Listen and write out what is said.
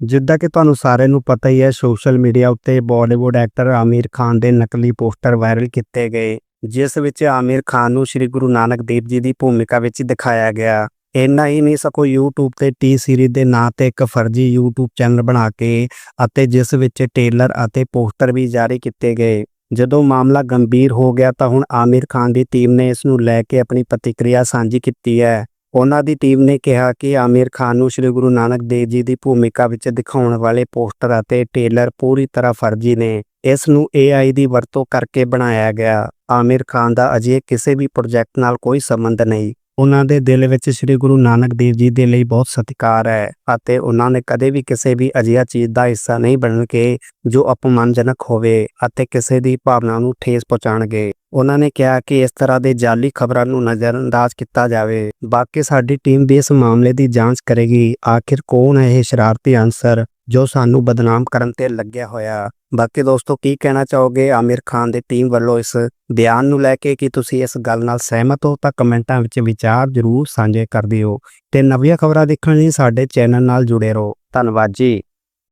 ਜਿੱਦਾਂ ਕਿ ਤੁਹਾਨੂੰ ਸਾਰਿਆਂ ਨੂੰ ਪਤਾ ਹੀ ਹੈ, ਸੋਸ਼ਲ ਮੀਡੀਆ ਉੱਤੇ ਬਾਲੀਵੁੱਡ ਐਕਟਰ ਆਮਿਰ ਖਾਨ ਦੇ ਨਕਲੀ ਪੋਸਟਰ ਵਾਇਰਲ ਕੀਤੇ ਗਏ, ਜਿਸ ਵਿੱਚ ਆਮਿਰ ਖਾਨ ਨੂੰ ਸ੍ਰੀ ਗੁਰੂ ਨਾਨਕ ਦੇਵ ਜੀ ਦੀ ਭੂਮਿਕਾ ਵਿੱਚ ਦਿਖਾਇਆ ਗਿਆ। ਇੰਨਾ ਹੀ ਨਹੀਂ, ਸਗੋਂ YouTube ਤੇ ਟੀ ਸੀਰੀਜ਼ ਦੇ ਨਾਂ ਤੇ ਇੱਕ ਫਰਜ਼ੀ YouTube ਚੈਨਲ ਬਣਾ ਕੇ ਅਤੇ ਜਿਸ ਵਿੱਚ ਟੇਲਰ ਅਤੇ ਪੋਸਟਰ ਵੀ ਜਾਰੀ ਕੀਤੇ ਗਏ। ਜਦੋਂ ਮਾਮਲਾ ਗੰਭੀਰ ਹੋ ਗਿਆ ਤਾਂ ਹੁਣ ਆਮਿਰ ਖਾਨ ਦੀ ਟੀਮ ਨੇ ਇਸ ਨੂੰ ਲੈ ਕੇ ਆਪਣੀ ਪ੍ਰਤੀਕਿਰਿਆ ਸਾਂਝੀ ਕੀਤੀ ਹੈ। ਉਹਨਾਂ ਦੀ ਟੀਮ ਨੇ ਕਿਹਾ ਕਿ ਆਮਿਰ ਖਾਨ ਨੂੰ ਸ੍ਰੀ ਗੁਰੂ ਨਾਨਕ ਦੇਵ ਜੀ ਦੀ ਭੂਮਿਕਾ ਵਿੱਚ ਦਿਖਾਉਣ ਵਾਲੇ ਪੋਸਟਰ ਅਤੇ ਟੇਲਰ ਪੂਰੀ ਤਰ੍ਹਾਂ ਫਰਜ਼ੀ ਨੇ। ਇਸ ਨੂੰ AI ਦੀ ਵਰਤੋਂ ਕਰਕੇ ਬਣਾਇਆ ਗਿਆ। ਆਮਿਰ ਖਾਨ ਦਾ ਅਜੇ ਕਿਸੇ ਵੀ ਪ੍ਰੋਜੈਕਟ ਨਾਲ ਕੋਈ ਸੰਬੰਧ ਨਹੀਂ। ਉਹਨਾਂ ਦੇ ਦਿਲ ਵਿੱਚ ਸ੍ਰੀ ਗੁਰੂ ਨਾਨਕ ਦੇਵ ਜੀ ਦੇ ਲਈ ਬਹੁਤ ਸਤਿਕਾਰ ਹੈ ਅਤੇ ਉਹਨਾਂ ਨੇ ਕਦੇ ਵੀ ਕਿਸੇ ਵੀ ਅਜਿਹਾ ਚੀਜ਼ ਦਾ ਹਿੱਸਾ ਨਹੀਂ ਬਣਨ ਕੇ ਜੋ ਅਪਮਾਨਜਨਕ ਹੋਵੇ ਅਤੇ ਕਿਸੇ ਦੀ ਭਾਵਨਾ ਨੂੰ ਠੇਸ ਪਹੁੰਚਾਣਗੇ ਉਹਨਾਂ ਨੇ ਕਿਹਾ ਕਿ ਇਸ ਤਰ੍ਹਾਂ ਦੇ ਜਾਲੀ ਖਬਰਾਂ ਨੂੰ ਨਜ਼ਰਅੰਦਾਜ਼ ਕੀਤਾ ਜਾਵੇ। ਬਾਕੀ ਸਾਡੀ ਟੀਮ ਵੀ ਇਸ ਮਾਮਲੇ ਦੀ ਜਾਂਚ ਕਰੇਗੀ। ਆਖਿਰ ਕੌਣ ਹੈ ਇਹ ਸ਼ਰਾਰਤੀ ਅਨਸਰ ਜੋ ਸਾਨੂੰ ਬਦਨਾਮ ਕਰਨ ਤੇ ਲੱਗਿਆ ਹੋਇਆ? ਬਾਕੀ ਦੋਸਤੋ, ਕੀ ਕਹਿਣਾ ਚਾਹੋਗੇ ਆਮਿਰ ਖਾਨ ਦੀ ਟੀਮ ਵੱਲੋਂ ਇਸ ਬਿਆਨ ਨੂੰ ਲੈ ਕੇ? ਕਿ ਤੁਸੀਂ ਇਸ ਗੱਲ ਨਾਲ ਸਹਿਮਤ ਹੋ? ਤਾਂ ਕਮੈਂਟਾਂ ਵਿੱਚ ਵਿਚਾਰ ਜ਼ਰੂਰ ਸਾਂਝੇ ਕਰ ਦਿਓ। ਤੇ ਨਵੀਆਂ ਖਬਰਾਂ ਦੇਖਣ ਲਈ ਸਾਡੇ ਚੈਨਲ ਨਾਲ ਜੁੜੇ ਰਹੋ। ਧੰਨਵਾਦ ਜੀ।